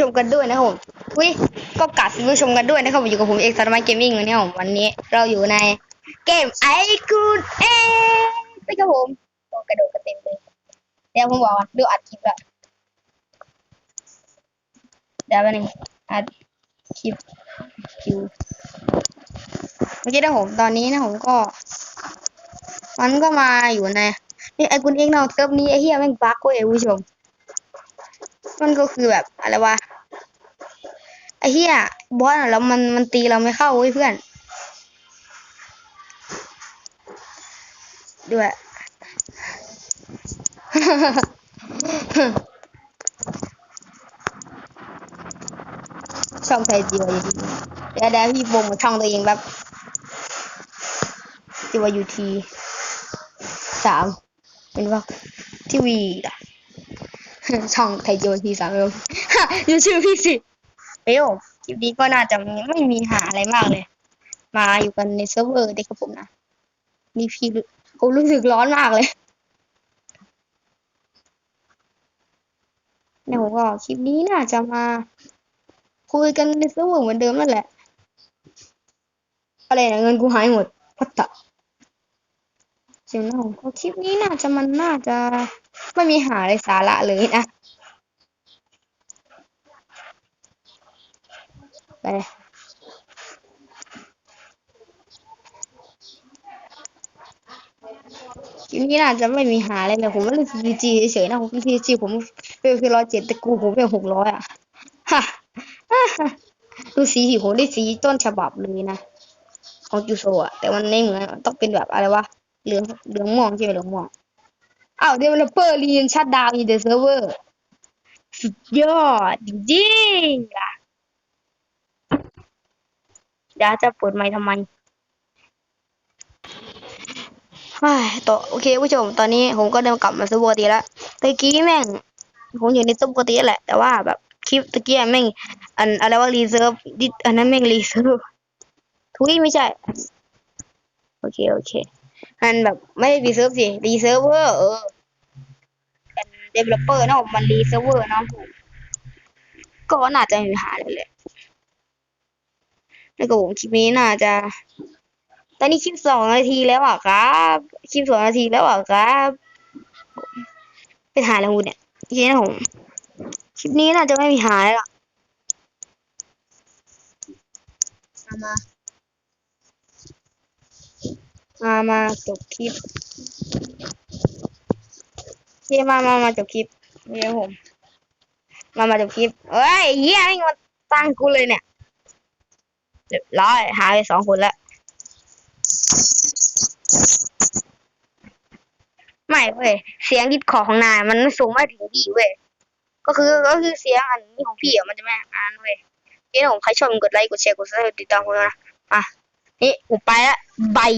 ชมกันด้วยนะครับผมอุ้ยก็กัดผู้ชมกันด้วยนะครับผมอยู่กับผมเอกสารมัยเกมมิ่งวันนี้ผมวันนี้เราอยู่ในเกมไอคูดเอนะครับผมโอกระโดดกระเต็มเลยเดี๋ยวผมบอกว่าดูอัดคลิปแล้วเดี๋ยวไปบนึงอัดคลิปคิวเมื่อกี้นะผมตอนนี้นะผมก็ มันก็มาอยู่ในนี่ไอคุณเองเนาเซิร์ฟนี้ไอเหี้ยแม่งบั๊กเว้ยผู้ชม มันก็คือแบบอะไรวะ ไอ้เหี้ยบอสแล้วมันมันตีเราไม่เข้าเว้ยเพื่อนด้วย ช่องไทยจีวายูทีเดี๋ยวเดี๋ยวพี่โปรโมทช่องตัวเองแบบจีวายูทีสามเป็นว่าทีวีอะช่องไทยจีวทีสามเอมดูชื่อพี่สิ เอ้ยคลิปนี้ก็น่าจะไม่มีหาอะไรมากเลย มาอยู่กันในเซิร์ฟเวอร์เด็กกับผมนะนี่พี่รู้ผมรู้สึกร้อนมากเลยเนี่ยผมก็คลิปนี้น่าจะมาคุยกันในเซิร์ฟเวอร์เหมือนเดิมนั่นแหละ อะไรนะเงินกูหายหมดพัตตะเสียงนะผมก็คลิปนี้น่าจะมันน่าจะไม่มีหาอะไรสาระเลยนะ ไป เลยคลิปนี้น่าจะไม่มีหาอะไรเลยผมว่าเล่น CG เฉยๆนะผม CG ผมเป็นคือร้อยเจ็ดแต่กูผมเป็นหกร้อยอะฮะดูสีผิวผมได้สีต้นฉบับเลยนะของจูโซอะแต่มันไม่เหมือนต้องเป็นแบบอะไรวะเหลืองเหลืองม่วงใช่ไหมเหลืองม่วงอ้าวเดเวลลอปเปอร์รีนชัดดาวน์อินเดอะเซิร์ฟเวอร์สุดยอดจริงๆล่ะ ดี๋ยวจะเปิดไมค์ทำไมเฮ้ต่อโอเคผู้ชม ตอนนี้ผมก็เดินกลับมาซิร์ฟปกติแล้วตะกี้แม่ง ผมอยู่ในตู้ปกติแหละ แต่ว่าแบบคลิปตะกี้แม่ง อันอะไรว่ารีเซิร์ฟดิอันนั้นแม่งรีเซิร์ฟทุยไม่ใช่ โอเคโอเค อันแบบไม่ได้รีเซิร์ฟสิรีเซิร์ฟเวอร์เออเป็นเดเวลลอปเปอร์นะผมมันรีเซิร์ฟเวอร์นะผมก็น่าจะมีปัญหาเลยแหละ แล้วก็ผมคลิปนี้น่าจะ ตอนนี้คลิปสองนาทีแล้วอะครับคลิปสองนาทีแล้วอะครับเป็นหาแล้วเนี่ยโอเคนะผมคลิปนี้น่าจะไม่มีหายหรอกเอามามามาจบคลิปเฮียมามามาจบคลิปเนี่ยผม มามาจบคลิปเอ้ยเฮียไม่งมาตั้งกูเลยเนี่ย เรียบร้อยหายไปสองคนแล้วไม่เว้ยเสียงดิดคอของนาย มันสูงมากถึงพี่เว้ยก็คือก็คือเสียงอันนี้ของพี่อะมันจะไม่อ่านเว้ยนี่ผมใครชอบกดไลค์กดแชร์กดซับสไครต์ติดตามผมนะอะนี่ผมไปละบาย